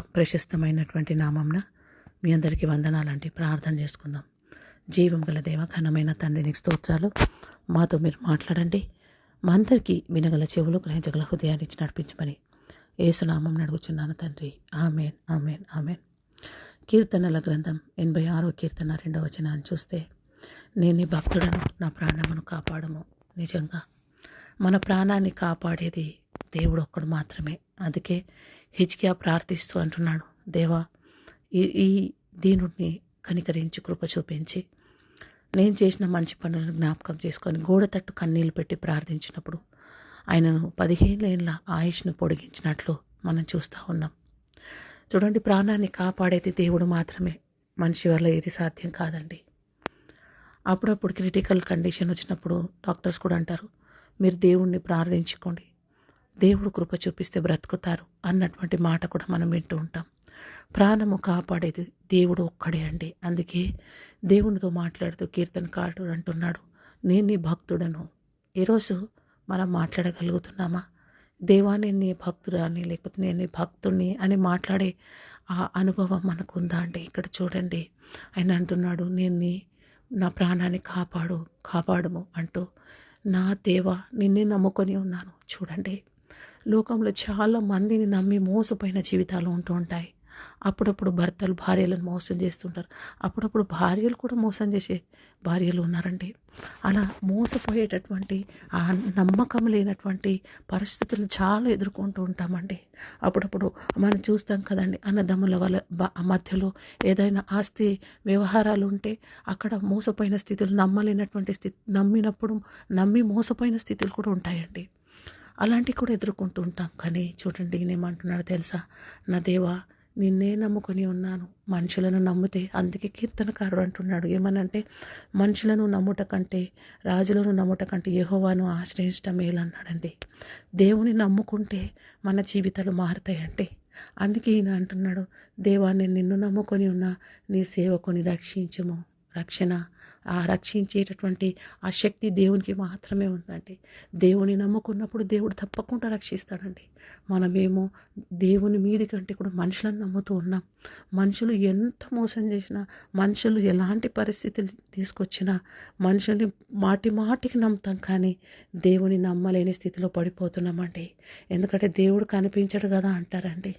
ప్రశస్తమైనటువంటి నామంన మీ అందరికీ వందనాలండి. ప్రార్థన చేసుకుందాం. జీవం గల దేవ ఘనమైన తండ్రి నీకు స్తోత్రాలు. మాతో మీరు మాట్లాడండి. మా అందరికీ వినగల చెవులు గ్రహించగల హృదయాన్ని ఇచ్చి నడిపించమని ఏసునామం అడుగుచున్నాను తండ్రి. ఆమెన్ ఆమెన్ ఆమెన్. కీర్తనల గ్రంథం ఎనభై ఆరో కీర్తన రెండవ వచనాన్ని చూస్తే నేను నీ భక్తుడను నా ప్రాణమును కాపాడము. నిజంగా మన ప్రాణాన్ని కాపాడేది దేవుడు ఒక్కడు మాత్రమే. అందుకే హిజ్కియా ప్రార్థిస్తూ అంటున్నాడు దేవా ఈ ఈ దీనుడిని కనికరించి కృప చూపించి నేను చేసిన మంచి పనులను జ్ఞాపకం చేసుకొని గోడ తట్టు కన్నీళ్ళు పెట్టి ప్రార్థించినప్పుడు ఆయనను పదిహేను ఏళ్ళ ఆయుష్ను పొడిగించినట్లు మనం చూస్తూ ఉన్నాం. చూడండి ప్రాణాన్ని కాపాడేది దేవుడు మాత్రమే. మనిషి వల్ల ఏది సాధ్యం కాదండి. అప్పుడప్పుడు క్రిటికల్ కండిషన్ వచ్చినప్పుడు డాక్టర్స్ కూడా అంటారు మీరు దేవుణ్ణి ప్రార్థించుకోండి. దేవుడు కృప చూపిస్తే బ్రతుకుతారు అన్నటువంటి మాట కూడా మనం వింటూ ఉంటాం. ప్రాణము కాపాడేది దేవుడు ఒక్కడే అండి. అందుకే దేవునితో మాట్లాడుతూ కీర్తనకారుడు అంటున్నాడు నేను నీ భక్తుడను. ఈరోజు మనం మాట్లాడగలుగుతున్నామా? దేవా నేను నీ భక్తురాని లేకపోతే నేను నీ భక్తుడిని అని మాట్లాడే ఆ అనుభవం మనకు ఉందా అండి? ఇక్కడ చూడండి. ఆయన అంటున్నాడు నేను నీ నా ప్రాణాన్ని కాపాడు కాపాడము అంటూ నా దేవా నిన్నే నమ్ముకొని ఉన్నాను. చూడండి. లోకంలో చాలా మందిని నమ్మి మోసపోయిన జీవితాలు ఉంటూ ఉంటాయి. అప్పుడప్పుడు భర్తలు భార్యలను మోసం చేస్తుంటారు. అప్పుడప్పుడు భార్యలు కూడా మోసం చేసే భార్యలు ఉన్నారండి. అలా మోసపోయేటటువంటి ఆ నమ్మకం లేనటువంటి పరిస్థితులు చాలా ఎదుర్కొంటూ ఉంటామండి. అప్పుడప్పుడు మనం చూస్తాం కదండి అన్నదమ్ముల వల్ల మధ్యలో ఏదైనా ఆస్తి వ్యవహారాలు ఉంటే అక్కడ మోసపోయిన స్థితులు నమ్మలేనటువంటి స్థితి నమ్మినప్పుడు నమ్మి మోసపోయిన స్థితులు కూడా ఉంటాయండి. అలాంటివి కూడా ఎదుర్కొంటూ ఉంటాం. కానీ చూడండి నేనేమంటున్నాడు తెలుసా? నా దేవా నిన్నే నమ్ముకొని ఉన్నాను. మనుషులను నమ్మితే అందుకే కీర్తనకారుడు అంటున్నాడు. ఏమనంటే మనుషులను నమ్ముట కంటే రాజులను నమ్ముట కంటే యహోవాను ఆశ్రయించడం మేలన్నాడండి. దేవుని నమ్ముకుంటే మన జీవితాలు మారుతాయండి. అందుకే ఈయన అంటున్నాడు దేవా నేను నిన్ను నమ్ముకొని ఉన్నా నీ సేవకుని రక్షించము. రక్షణ ఆ రక్షించేటటువంటి ఆ శక్తి దేవునికి మాత్రమే ఉందండి. దేవుని నమ్ముకున్నప్పుడు దేవుడు తప్పకుండా రక్షిస్తాడండి. మనమేమో దేవుని మీది కంటే కూడా మనుషులను నమ్ముతూ ఉన్నాం. మనుషులు ఎంత మోసం చేసినా మనుషులు ఎలాంటి పరిస్థితులు తీసుకొచ్చినా మనుషుల్ని మాటి మాటికి నమ్ముతాం కానీ దేవుని నమ్మలేని స్థితిలో పడిపోతున్నామండి. ఎందుకంటే దేవుడు కనిపించడు కదా అంటారండి.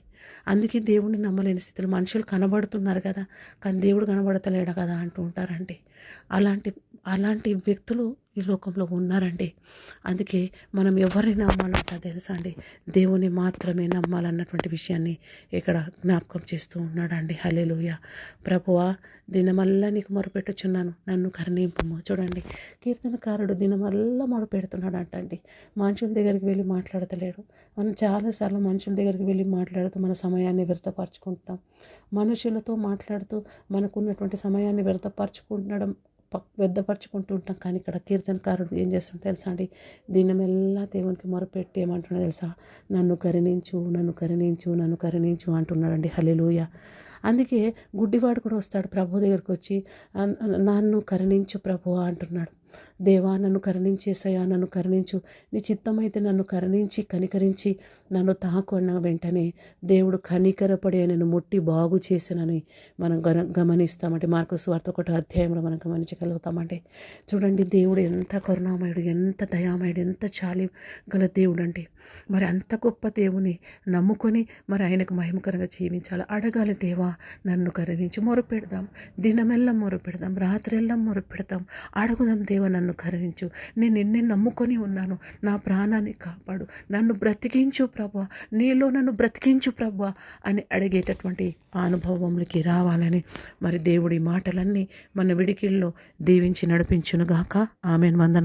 అందుకే దేవుడిని నమ్మలేని స్థితిలో మనుషులు కనబడుతున్నారు కదా కానీ దేవుడు కనబడతలేడు కదా అంటూ ఉంటారండి. అలాంటి అలాంటి వ్యక్తులు ఈ లోకంలో ఉన్నారండి. అందుకే మనం ఎవరిని నమ్మాలంట తెలుసా అండి? దేవుని మాత్రమే నమ్మాలన్నటువంటి విషయాన్ని ఇక్కడ జ్ఞాపకం చేస్తూ ఉన్నాడండి. హల్లెలూయ. ప్రభువా దినమల్లా నీకు మొరపెట్టుచున్నాను. నన్ను కరుణింపము. చూడండి కీర్తనకారుడు దినమల్లా మొరపెడుతున్నాడు అంటండి మనుషుల దగ్గరికి వెళ్ళి మాట్లాడతలేడు. మనం చాలాసార్లు మనుషుల దగ్గరికి వెళ్ళి మాట్లాడుతూ మన సమయాన్ని వ్యర్థపరచుకుంటాం మనుషులతో మాట్లాడుతూ మనకున్నటువంటి సమయాన్ని వ్యర్థపరచుకుంటడం ప- ఉంటాం కానీ ఇక్కడ కీర్తనకారుడు ఏం చేస్తుంటే తెలుసా అండి? దినమెల్లా దేవునికి మొరపెట్టి ఏమంటున్నా తెలుసా? నన్ను కరుణించు నన్ను కరుణించు నన్ను కరుణించు అంటున్నాడండి. హల్లెలూయ. అందుకే గుడ్డివాడు కూడా వస్తాడు ప్రభు దగ్గరికి వచ్చి నన్ను కరుణించు ప్రభు అంటున్నాడు. దేవా నన్ను కరుణించేసయా నన్ను కరుణించు. నీ చిత్తమైతే నన్ను కరుణించి కనికరించి నన్ను తాకు అన్న వెంటనే దేవుడు కనికరపడి నేను ముట్టి బాగు చేసినని మనం గన గమనిస్తామంటే మార్కు స్వార్థ ఒకటి అధ్యాయంలో మనం గమనించగలుగుతామంటే చూడండి దేవుడు ఎంత కరుణామయుడు ఎంత దయామయుడు ఎంత చాలి గల దేవుడు అంటే మరి అంత గొప్ప దేవుని నమ్ముకొని మరి ఆయనకు మహిమకరంగా జీవించాలి. అడగాలి దేవా నన్ను కరుణించి. మొరపెడదాం. దినమెల్లా మొరపెడదాం. రాత్రెల్లా మొరపెడదాం. అడుగుదాం దేవా నన్ను నన్ను కరుణించు. నేను నిన్నే నమ్ముకొని ఉన్నాను. నా ప్రాణాన్ని కాపాడు. నన్ను బ్రతికించు ప్రభా నీలో నన్ను బ్రతికించు ప్రభా అని అడిగేటటువంటి అనుభవంలోకి రావాలని మరి దేవుడి మాటలన్నీ మన విడికిల్లో దీవించి నడిపించునుగాక. ఆమెను. వందన